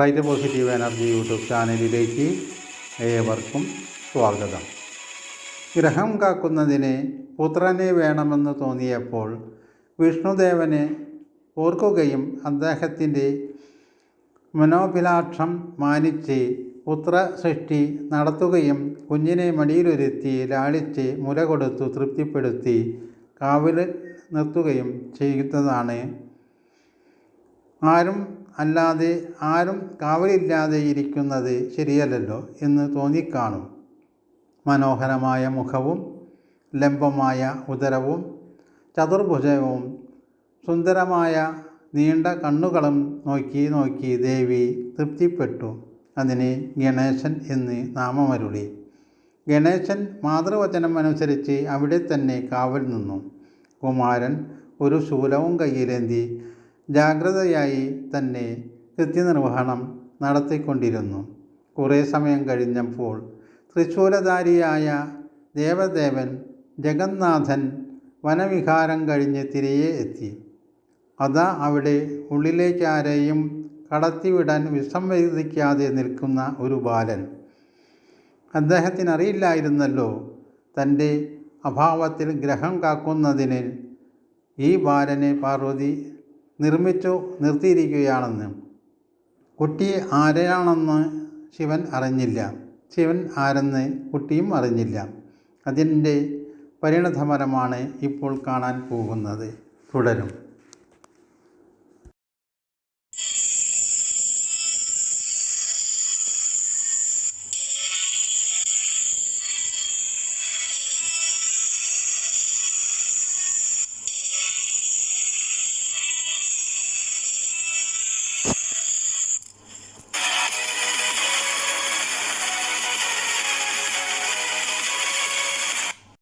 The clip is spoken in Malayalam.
റൈറ്റ് പോസിറ്റീവ് എനർജി യൂട്യൂബ് ചാനലിലേക്ക് ഏവർക്കും സ്വാഗതം. ഗ്രഹം കാക്കുന്നതിന് പുത്രനെ വേണമെന്ന് തോന്നിയപ്പോൾ വിഷ്ണുദേവനെ ഓർക്കുകയും അദ്ദേഹത്തിന്റെ മനോഭിലാക്ഷം മാനിച്ച് പുത്ര സൃഷ്ടി നടത്തുകയും കുഞ്ഞിനെ മടിയിലൊരുത്തി ലാളിച്ച് മുല കൊടുത്തു തൃപ്തിപ്പെടുത്തി കാവിൽ നിർത്തുകയും ചെയ്യുന്നതാണ്. ആരും അല്ലാതെ ആരും കാവലില്ലാതെ ഇരിക്കുന്നത് ശരിയല്ലല്ലോ എന്ന് തോന്നിക്കാണും. മനോഹരമായ മുഖവും ലംബമായ ഉദരവും ചതുർഭുജവും സുന്ദരമായ നീണ്ട കണ്ണുകളും നോക്കി നോക്കി ദേവി തൃപ്തിപ്പെട്ടു. അതിന് ഗണേശൻ എന്ന് നാമമരുളി. ഗണേശൻ മാതൃവചനം അനുസരിച്ച് അവിടെ തന്നെ കാവൽ നിന്നു. കുമാരൻ ഒരു ശൂലവും കയ്യിലേന്തി ജാഗ്രതയായി തന്നെ കൃത്യനിർവഹണം നടത്തിക്കൊണ്ടിരുന്നു. കുറേ സമയം കഴിഞ്ഞപ്പോൾ തൃശൂലധാരിയായ ദേവദേവൻ ജഗന്നാഥൻ വനവിഹാരം കഴിഞ്ഞ് തിരികെ എത്തി. അതാ അവിടെ ഉള്ളിലേക്ക് ആരെയും കടത്തിവിടാൻ വിസമ്മതിക്കാതെ നിൽക്കുന്ന ഒരു ബാലൻ. അദ്ദേഹത്തിനറിയില്ലായിരുന്നല്ലോ തന്റെ അഭാവത്തിൽ ഗ്രഹം കാക്കുന്നതിന് ഈ ബാലനെ പാർവതി നിർമ്മിച്ചു നിർത്തിയിരിക്കുകയാണെന്ന്. കുട്ടി ആരെയാണെന്ന് ശിവൻ അറിഞ്ഞില്ല. ശിവൻ ആരെന്ന് കുട്ടിയും അറിഞ്ഞില്ല. അതിന്റെ പരിണതഫലമാണ് ഇപ്പോൾ കാണാൻ പോകുന്നത്. തുടരും.